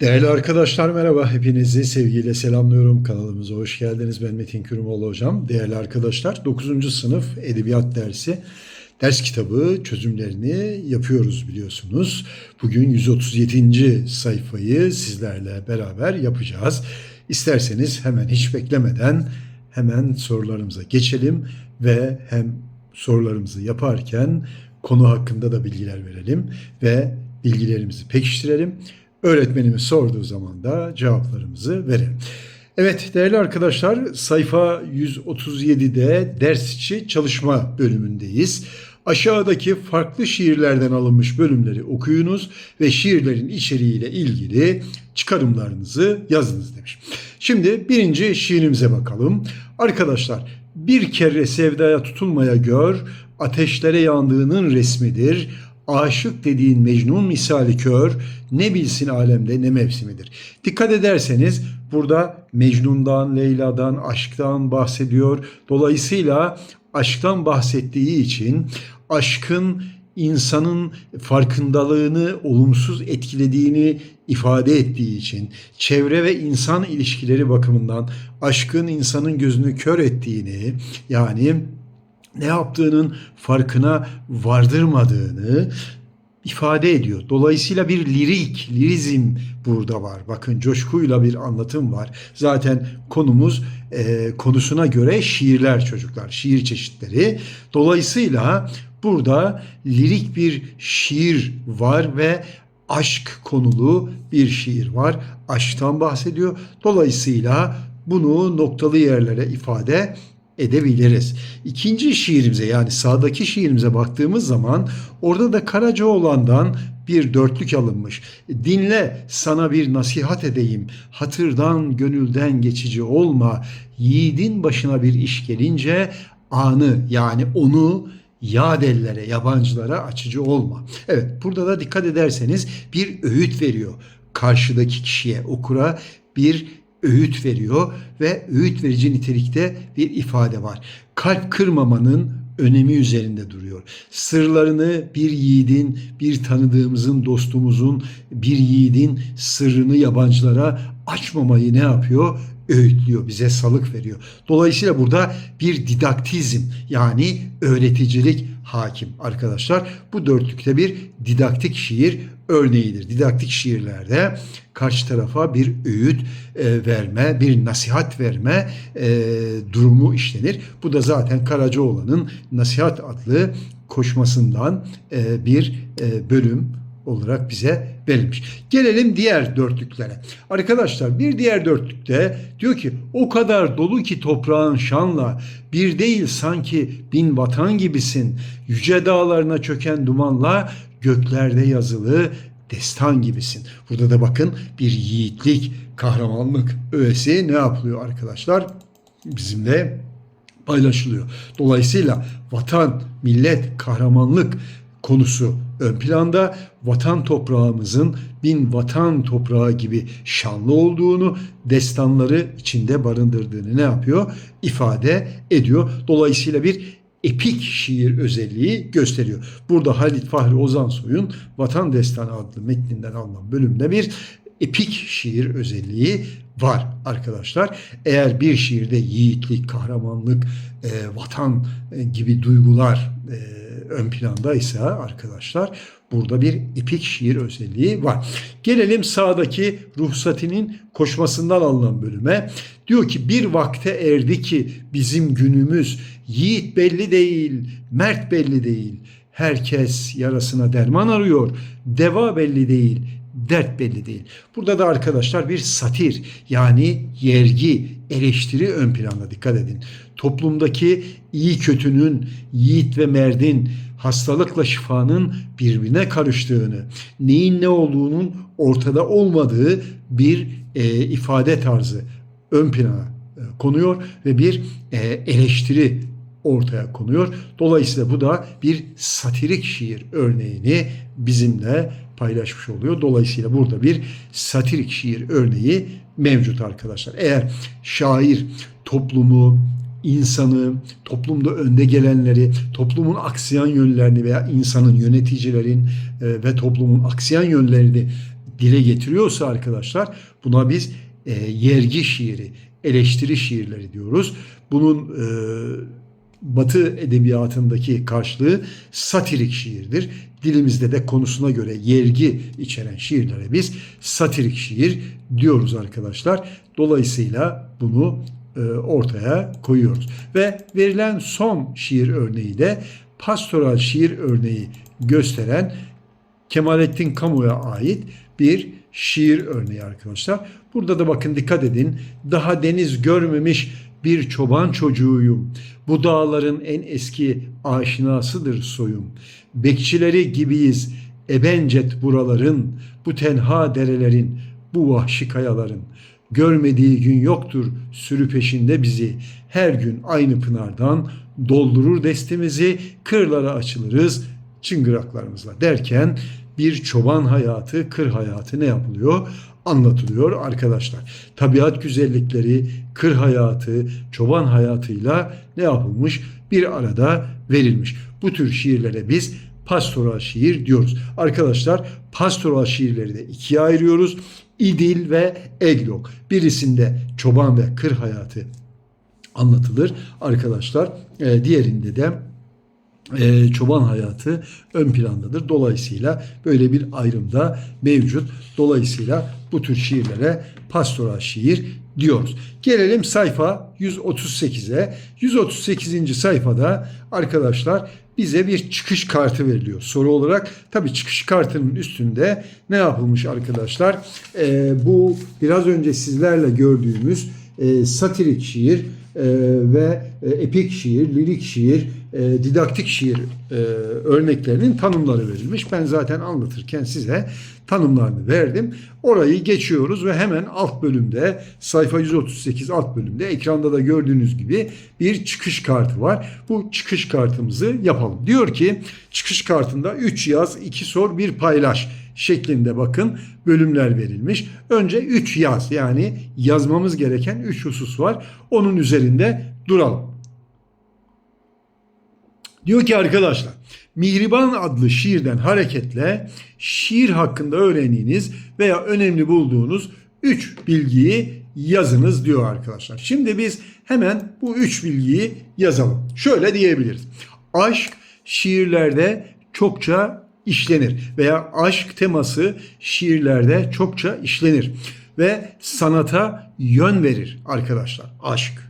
Değerli arkadaşlar merhaba. Hepinizi sevgiyle selamlıyorum. Kanalımıza hoş geldiniz. Ben Metin Kürümoğlu hocam. Değerli arkadaşlar 9. sınıf edebiyat dersi ders kitabı çözümlerini yapıyoruz biliyorsunuz. Bugün 137. sayfayı sizlerle beraber yapacağız. İsterseniz hemen hiç beklemeden hemen sorularımıza geçelim ve hem sorularımızı yaparken konu hakkında da bilgiler verelim ve bilgilerimizi pekiştirelim. Öğretmenimiz sorduğu zaman da cevaplarımızı verelim. Evet değerli arkadaşlar sayfa 137'de ders içi çalışma bölümündeyiz. Aşağıdaki farklı şiirlerden alınmış bölümleri okuyunuz ve şiirlerin içeriğiyle ilgili çıkarımlarınızı yazınız demiş. Şimdi birinci şiirimize bakalım. Arkadaşlar bir kere sevdaya tutulmaya gör, ateşlere yandığının resmidir. Aşık dediğin Mecnun misali kör, ne bilsin alemde ne mevsimidir. Dikkat ederseniz burada Mecnun'dan, Leyla'dan, aşktan bahsediyor. Dolayısıyla aşktan bahsettiği için aşkın insanın farkındalığını olumsuz etkilediğini ifade ettiği için çevre ve insan ilişkileri bakımından aşkın insanın gözünü kör ettiğini yani ne yaptığının farkına vardırmadığını ifade ediyor. Dolayısıyla bir lirik, lirizm burada var. Bakın coşkuyla bir anlatım var. Zaten konumuz e, konusuna göre şiirler çocuklar, şiir çeşitleri. Dolayısıyla burada lirik bir şiir var ve aşk konulu bir şiir var. Aşktan bahsediyor. Dolayısıyla bunu noktalı yerlere ifade edebiliriz. İkinci şiirimize yani sağdaki şiirimize baktığımız zaman orada da Karacaoğlan'dan bir dörtlük alınmış. Dinle sana bir nasihat edeyim. Hatırdan gönülden geçici olma. Yiğidin başına bir iş gelince anı yani onu yad ellere, yabancılara açıcı olma. Evet burada da dikkat ederseniz bir öğüt veriyor. Karşıdaki kişiye, okura bir öğüt veriyor ve öğüt verici nitelikte bir ifade var. Kalp kırmamanın önemi üzerinde duruyor. Sırlarını bir yiğidin, bir tanıdığımızın, dostumuzun, bir yiğidin sırrını yabancılara açmamayı ne yapıyor? öğütlüyor, bize salık veriyor. Dolayısıyla burada bir didaktizm yani öğreticilik hakim arkadaşlar. Bu dörtlükte bir didaktik şiir örneğidir. Didaktik şiirlerde karşı tarafa bir öğüt e, verme, bir nasihat verme e, durumu işlenir. Bu da zaten Karacaoğlan'ın Nasihat adlı koşmasından e, bir e, bölüm olarak bize verilmiş. Gelelim diğer dörtlüklere. Arkadaşlar bir diğer dörtlükte diyor ki o kadar dolu ki toprağın şanla bir değil sanki bin vatan gibisin. Yüce dağlarına çöken dumanla göklerde yazılı destan gibisin. Burada da bakın bir yiğitlik, kahramanlık öğesi ne yapılıyor arkadaşlar? Bizimle paylaşılıyor. Dolayısıyla vatan, millet, kahramanlık konusu ön planda vatan toprağımızın bin vatan toprağı gibi şanlı olduğunu, destanları içinde barındırdığını ne yapıyor? ifade ediyor. Dolayısıyla bir epik şiir özelliği gösteriyor. Burada Halit Fahri Ozansoy'un Vatan Destanı adlı metninden alınan bölümde bir epik şiir özelliği var arkadaşlar. Eğer bir şiirde yiğitlik, kahramanlık, e, vatan e, gibi duygular e, ön plandaysa arkadaşlar burada bir epik şiir özelliği var. Gelelim sağdaki ruhsatinin koşmasından alınan bölüme. Diyor ki bir vakte erdi ki bizim günümüz yiğit belli değil, mert belli değil. Herkes yarasına derman arıyor. Deva belli değil, dert belli değil. Burada da arkadaşlar bir satir yani yergi, eleştiri ön planda dikkat edin. Toplumdaki iyi kötünün, yiğit ve merdin, hastalıkla şifanın birbirine karıştığını, neyin ne olduğunun ortada olmadığı bir e, ifade tarzı ön plana e, konuyor ve bir e, eleştiri ortaya konuyor. Dolayısıyla bu da bir satirik şiir örneğini bizimle paylaşmış oluyor. Dolayısıyla burada bir satirik şiir örneği mevcut arkadaşlar. Eğer şair toplumu, insanı, toplumda önde gelenleri, toplumun aksayan yönlerini veya insanın, yöneticilerin e, ve toplumun aksayan yönlerini dile getiriyorsa arkadaşlar buna biz e, yergi şiiri, eleştiri şiirleri diyoruz. Bunun e, Batı edebiyatındaki karşılığı satirik şiirdir. Dilimizde de konusuna göre yergi içeren şiirlere biz satirik şiir diyoruz arkadaşlar. Dolayısıyla bunu e, ortaya koyuyoruz. Ve verilen son şiir örneği de pastoral şiir örneği gösteren Kemalettin Kamu'ya ait bir şiir örneği arkadaşlar. Burada da bakın dikkat edin. Daha deniz görmemiş bir çoban çocuğuyum. Bu dağların en eski aşinasıdır soyum. Bekçileri gibiyiz ebencet buraların, bu tenha derelerin, bu vahşi kayaların. Görmediği gün yoktur sürü peşinde bizi. Her gün aynı pınardan doldurur destimizi, kırlara açılırız çıngıraklarımızla derken bir çoban hayatı, kır hayatı ne yapılıyor? Anlatılıyor arkadaşlar. Tabiat güzellikleri, kır hayatı, çoban hayatıyla ne yapılmış? Bir arada verilmiş. Bu tür şiirlere biz pastoral şiir diyoruz. Arkadaşlar pastoral şiirleri de ikiye ayırıyoruz. İdil ve Eglok. Birisinde çoban ve kır hayatı anlatılır arkadaşlar. Ee, diğerinde de e, çoban hayatı ön plandadır. Dolayısıyla böyle bir ayrım da mevcut. Dolayısıyla bu tür şiirlere pastoral şiir diyoruz. Gelelim sayfa 138'e. 138. sayfada arkadaşlar bize bir çıkış kartı veriliyor soru olarak. Tabii çıkış kartının üstünde ne yapılmış arkadaşlar? E, bu biraz önce sizlerle gördüğümüz e, satirik şiir e, ve e, epik şiir, lirik şiir, e, didaktik şiir e, örneklerinin tanımları verilmiş. Ben zaten anlatırken size tanımlarını verdim. Orayı geçiyoruz ve hemen alt bölümde sayfa 138 alt bölümde ekranda da gördüğünüz gibi bir çıkış kartı var. Bu çıkış kartımızı yapalım. Diyor ki çıkış kartında 3 yaz, 2 sor, 1 paylaş şeklinde bakın bölümler verilmiş. Önce 3 yaz yani yazmamız gereken 3 husus var. Onun üzerinde duralım. Diyor ki arkadaşlar Mihriban adlı şiirden hareketle şiir hakkında öğrendiğiniz veya önemli bulduğunuz 3 bilgiyi yazınız diyor arkadaşlar. Şimdi biz hemen bu 3 bilgiyi yazalım. Şöyle diyebiliriz. Aşk şiirlerde çokça işlenir veya aşk teması şiirlerde çokça işlenir ve sanata yön verir arkadaşlar. Aşk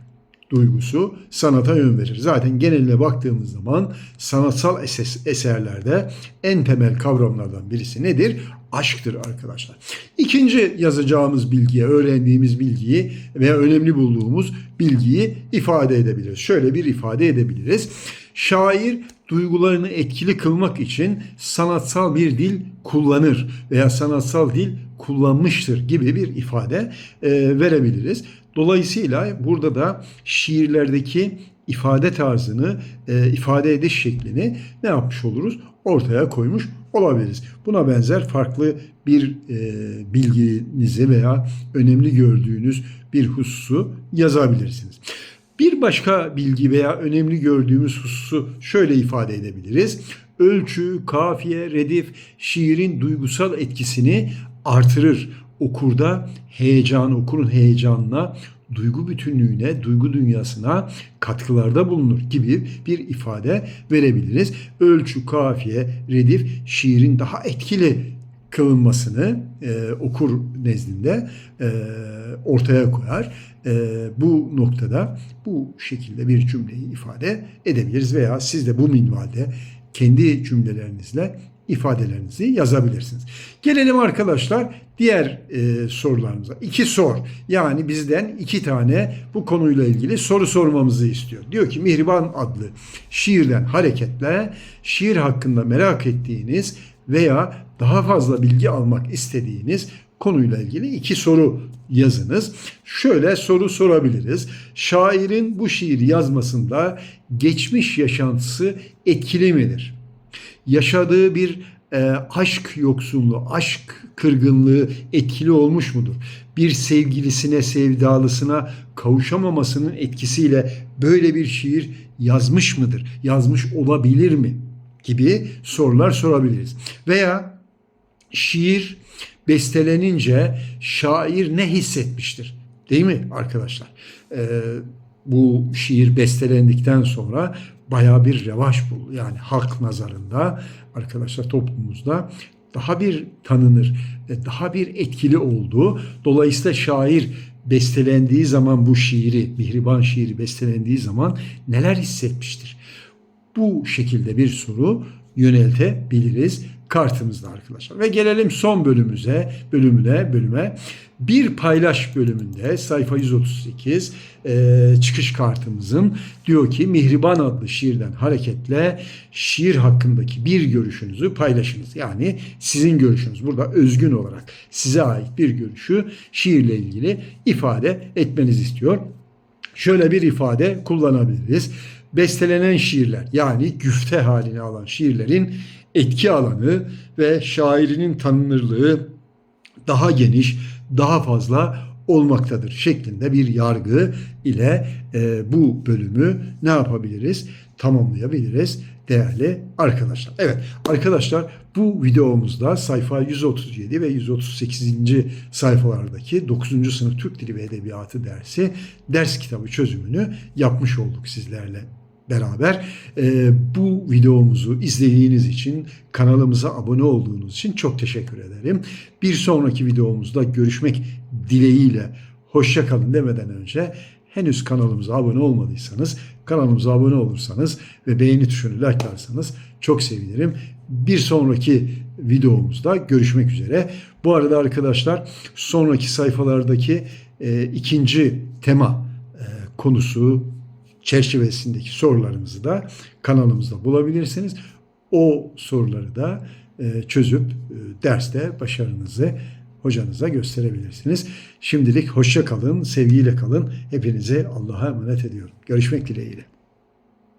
duygusu sanata yön verir. Zaten geneline baktığımız zaman sanatsal eserlerde en temel kavramlardan birisi nedir? Aşktır arkadaşlar. İkinci yazacağımız bilgiye, öğrendiğimiz bilgiyi veya önemli bulduğumuz bilgiyi ifade edebiliriz. Şöyle bir ifade edebiliriz. Şair duygularını etkili kılmak için sanatsal bir dil kullanır veya sanatsal dil kullanmıştır gibi bir ifade e, verebiliriz. Dolayısıyla burada da şiirlerdeki ifade tarzını, e, ifade ediş şeklini ne yapmış oluruz? Ortaya koymuş olabiliriz. Buna benzer farklı bir e, bilginizi veya önemli gördüğünüz bir hususu yazabilirsiniz. Bir başka bilgi veya önemli gördüğümüz hususu şöyle ifade edebiliriz. Ölçü, kafiye, redif şiirin duygusal etkisini artırır. Okurda heyecan, okurun heyecanına, duygu bütünlüğüne, duygu dünyasına katkılarda bulunur gibi bir ifade verebiliriz. Ölçü, kafiye, redif şiirin daha etkili kılınmasını e, okur nezdinde e, ortaya koyar. E, bu noktada bu şekilde bir cümleyi ifade edebiliriz veya siz de bu minvalde kendi cümlelerinizle ifadelerinizi yazabilirsiniz. Gelelim arkadaşlar diğer e, sorularımıza. İki sor. Yani bizden iki tane bu konuyla ilgili soru sormamızı istiyor. Diyor ki Mihriban adlı şiirden hareketle şiir hakkında merak ettiğiniz veya daha fazla bilgi almak istediğiniz konuyla ilgili iki soru yazınız. Şöyle soru sorabiliriz. Şairin bu şiir yazmasında geçmiş yaşantısı etkili midir? Yaşadığı bir e, aşk yoksunluğu, aşk kırgınlığı etkili olmuş mudur? Bir sevgilisine, sevdalısına kavuşamamasının etkisiyle böyle bir şiir yazmış mıdır? Yazmış olabilir mi? Gibi sorular sorabiliriz. Veya şiir bestelenince şair ne hissetmiştir? Değil mi arkadaşlar? Ee, bu şiir bestelendikten sonra baya bir revaç buldu. Yani halk nazarında arkadaşlar toplumumuzda daha bir tanınır ve daha bir etkili oldu. Dolayısıyla şair bestelendiği zaman bu şiiri, Mihriban şiiri bestelendiği zaman neler hissetmiştir? Bu şekilde bir soru yöneltebiliriz kartımızda arkadaşlar. Ve gelelim son bölümümüze, bölümüne, bölüme. Bir paylaş bölümünde sayfa 138 e, çıkış kartımızın diyor ki Mihriban adlı şiirden hareketle şiir hakkındaki bir görüşünüzü paylaşınız. Yani sizin görüşünüz burada özgün olarak size ait bir görüşü şiirle ilgili ifade etmenizi istiyor. Şöyle bir ifade kullanabiliriz. Bestelenen şiirler yani güfte halini alan şiirlerin etki alanı ve şairinin tanınırlığı daha geniş, daha fazla olmaktadır şeklinde bir yargı ile e, bu bölümü ne yapabiliriz? Tamamlayabiliriz değerli arkadaşlar. Evet arkadaşlar bu videomuzda sayfa 137 ve 138. sayfalardaki 9. sınıf Türk Dili ve Edebiyatı dersi ders kitabı çözümünü yapmış olduk sizlerle beraber. Ee, bu videomuzu izlediğiniz için, kanalımıza abone olduğunuz için çok teşekkür ederim. Bir sonraki videomuzda görüşmek dileğiyle hoşça kalın demeden önce henüz kanalımıza abone olmadıysanız kanalımıza abone olursanız ve beğeni tuşunu like'larsanız çok sevinirim. Bir sonraki videomuzda görüşmek üzere. Bu arada arkadaşlar sonraki sayfalardaki e, ikinci tema e, konusu çerçevesindeki sorularımızı da kanalımızda bulabilirsiniz. O soruları da e, çözüp e, derste başarınızı hocanıza gösterebilirsiniz. Şimdilik hoşça kalın, sevgiyle kalın. Hepinizi Allah'a emanet ediyorum. Görüşmek dileğiyle.